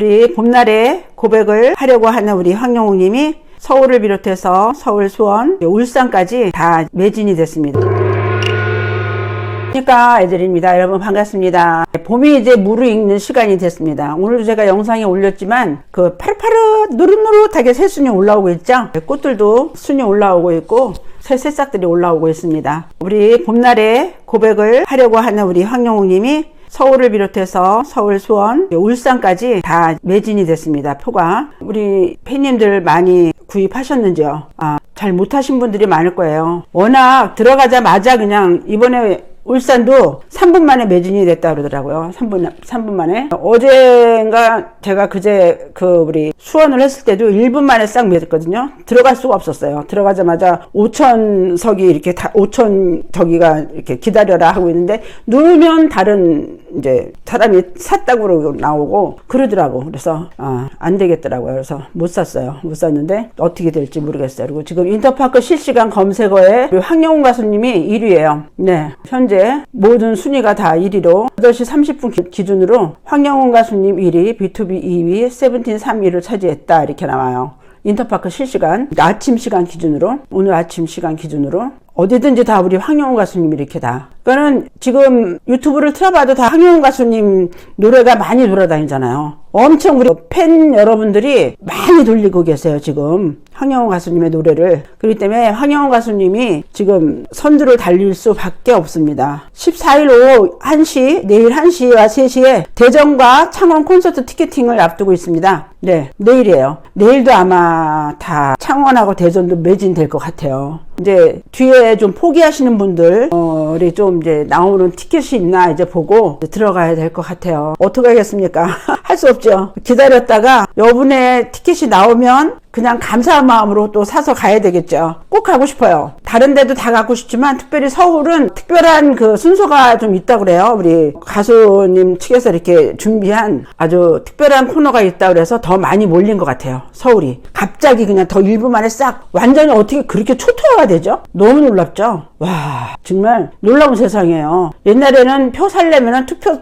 우리 봄날에 고백을 하려고 하는 우리 황영웅님이 서울을 비롯해서 서울, 수원, 울산까지 다 매진이 됐습니다. 그러니까 애들입니다. 여러분 반갑습니다. 봄이 이제 무르익는 시간이 됐습니다. 오늘도 제가 영상에 올렸지만 그 파릇파릇 노릇노릇하게 새순이 올라오고 있죠. 꽃들도 순이 올라오고 있고 새 새싹들이 올라오고 있습니다. 우리 봄날에 고백을 하려고 하는 우리 황영웅님이 서울을 비롯해서 서울, 수원, 울산까지 다 매진이 됐습니다. 표가 우리 팬님들 많이 구입하셨는지요? 아, 잘 못하신 분들이 많을 거예요. 워낙 들어가자마자 그냥 이번에 울산도 3분 만에 매진이 됐다 그러더라고요. 3분, 3분 만에. 어제인가 제가 그제 그 우리 수원을 했을 때도 1분 만에 싹 매졌거든요. 들어갈 수가 없었어요. 들어가자마자 5천 석이 이렇게 다, 5천 저기가 이렇게 기다려라 하고 있는데 누르면 다른 이제 사람이 샀다고 나오고 그러더라고. 그래서 아, 안 되겠더라고요. 그래서 못 샀어요. 못 샀는데 어떻게 될지 모르겠어요. 그리고 지금 인터파크 실시간 검색어에 황영훈 가수님이 1위예요. 네. 현재 모든 순위가 다 1위로 8시 30분 기준으로 황영훈 가수님 1위, B2B 2위, 세븐틴 3위를 차지했다 이렇게 나와요. 인터파크 실시간 아침 시간 기준으로 오늘 아침 시간 기준으로 어디든지 다 우리 황영훈 가수님 이렇게 다. 그러니까는 지금 유튜브를 틀어봐도 다 황영훈 가수님 노래가 많이 돌아다니잖아요. 엄청 우리 팬 여러분들이 많이 돌리고 계세요, 지금. 황영훈 가수님의 노래를. 그렇기 때문에 황영훈 가수님이 지금 선두를 달릴 수밖에 없습니다. 14일 오후 1시, 내일 1시와 3시에 대전과 창원 콘서트 티켓팅을 앞두고 있습니다. 네, 내일이에요. 내일도 아마 다 창원하고 대전도 매진될 것 같아요. 이제 뒤에 좀 포기하시는 분들, 어, 우리 좀 이제 나오는 티켓이 있나 이제 보고 이제 들어가야 될 것 같아요. 어떻게 하겠습니까? 할 수 없죠. 기다렸다가 여분의 티켓이 나오면 그냥 감사한 마음으로 또 사서 가야 되겠죠. 꼭 가고 싶어요. 다른 데도 다 가고 싶지만 특별히 서울은 특별한 그 순서가 좀 있다 그래요. 우리 가수님 측에서 이렇게 준비한 아주 특별한 코너가 있다 그래서 더 많이 몰린 것 같아요. 서울이. 갑자기 그냥 더 1분 만에 싹 완전히 어떻게 그렇게 초토화가 되죠? 너무 놀랍죠? 와, 정말 놀라운 세상이에요. 옛날에는 표 살려면은 투표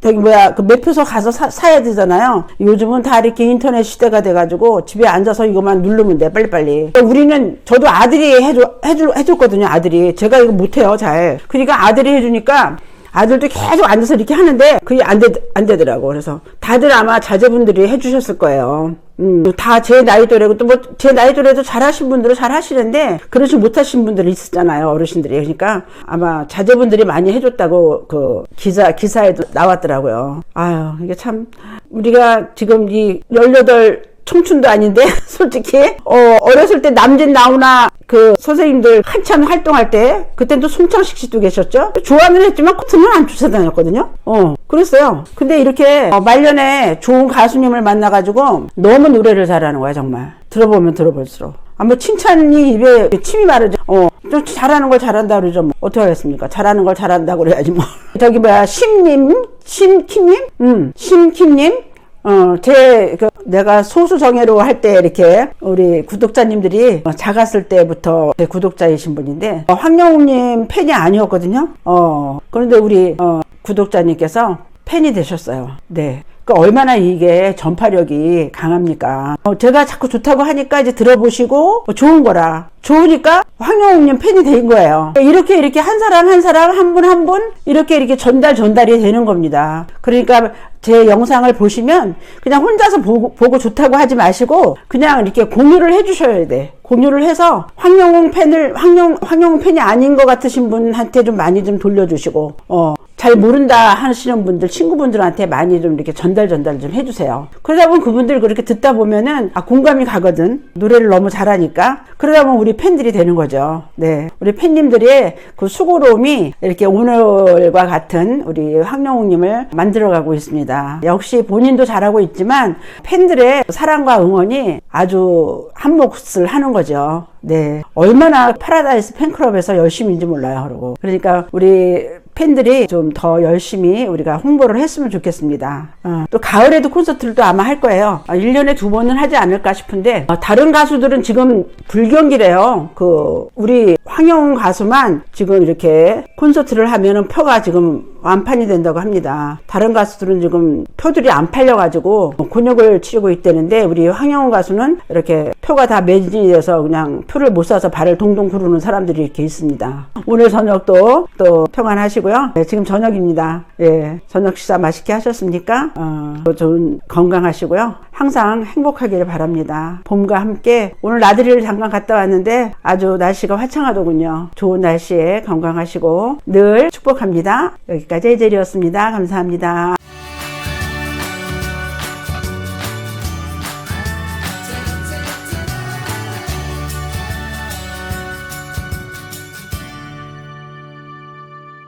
저기 뭐야 그 매표소 가서 사, 야 되잖아요. 요즘은 다 이렇게 인터넷 시대가 돼가지고 집에 앉아서 이것만 누르면 돼 빨리빨리. 우리는 저도 아들이 해줘 해줄 해줬거든요. 아들이 제가 이거 못해요 잘. 그러니까 아들이 해주니까. 아들도 계속 앉아서 이렇게 하는데 그게 안, 되, 안 되더라고. 그래서 다들 아마 자제분들이 해주셨을 거예요. 음, 다 제 나이 또래고 또 뭐 제 나이 또래도 잘하신 분들은 잘 하시는데 그러지 못하신 분들이 있었잖아요 어르신들이 그러니까 아마 자제분들이 많이 해줬다고 그 기사 기사에도 나왔더라고요 아유 이게 참 우리가 지금 이18 청춘도 아닌데 솔직히. 어 어렸을 때 남진 나오나 그 선생님들 한참 활동할 때 그땐 또 송창식 씨도 계셨죠? 좋아는 했지만 코트는 안 쫓아다녔거든요. 어 그랬어요. 근데 이렇게 어, 말년에 좋은 가수님을 만나가지고 너무 노래를 잘하는 거야 정말. 들어보면 들어볼수록. 아뭐 칭찬이 입에 침이 마르죠. 어 좀 잘하는 걸 잘한다 그러죠 뭐. 어떻게 하겠습니까? 잘하는 걸 잘한다 그래야지 뭐. 저기 뭐야 심님? 심킴님? 음 심킴님 어, 제, 그, 내가 소수 정예로 할 때 이렇게 우리 구독자님들이 작았을 때부터 제 구독자이신 분인데, 어, 황영웅님 팬이 아니었거든요. 어, 그런데 우리, 어, 구독자님께서 팬이 되셨어요. 네. 그 얼마나 이게 전파력이 강합니까? 어, 제가 자꾸 좋다고 하니까 이제 들어보시고 어, 좋은 거라. 좋으니까 황영웅님 팬이 된 거예요. 이렇게 이렇게 한 사람 한 사람 한 분 한 분 이렇게 이렇게 전달 전달이 되는 겁니다. 그러니까 제 영상을 보시면 그냥 혼자서 보고, 보고 좋다고 하지 마시고 그냥 이렇게 공유를 해주셔야 돼. 공유를 해서 황영웅 팬을 황영 황영웅 팬이 아닌 것 같으신 분한테 좀 많이 좀 돌려주시고 어. 잘 모른다 하시는 분들 친구분들한테 많이 좀 이렇게 전달 전달 좀 해주세요. 그러다 보면 그분들 그렇게 듣다 보면은 아 공감이 가거든. 노래를 너무 잘하니까 그러다 보면 우리 팬들이 되는 거죠. 네, 우리 팬님들의 그 수고로움이 이렇게 오늘과 같은 우리 황영웅님을 만들어가고 있습니다. 역시 본인도 잘하고 있지만 팬들의 사랑과 응원이 아주 한 몫을 하는 거죠. 네. 얼마나 파라다이스 팬클럽에서 열심인지 몰라요. 그러고. 그러니까 우리 팬들이 좀 더 열심히 우리가 홍보를 했으면 좋겠습니다. 어, 또 가을에도 콘서트를 또 아마 할 거예요. 어, 1년에 두 번은 하지 않을까 싶은데 어, 다른 가수들은 지금 불경기래요. 그 우리 황영 가수만 지금 이렇게 콘서트를 하면은 표가 지금 완판이 된다고 합니다. 다른 가수들은 지금 표들이 안 팔려가지고 곤욕을 치르고 있다는데 우리 황영호 가수는 이렇게 표가 다 매진이 돼서 그냥 표를 못 사서 발을 동동 구르는 사람들이 이렇게 있습니다. 오늘 저녁도 또 평안하시고요. 네, 지금 저녁입니다. 예, 저녁 식사 맛있게 하셨습니까? 어, 또 좋은 건강하시고요. 항상 행복하기를 바랍니다. 봄과 함께 오늘 나들이를 잠깐 갔다 왔는데 아주 날씨가 화창하더군요. 좋은 날씨에 건강하시고 늘 축복합니다. 여기 까지 해젤이었습니다. 감사합니다.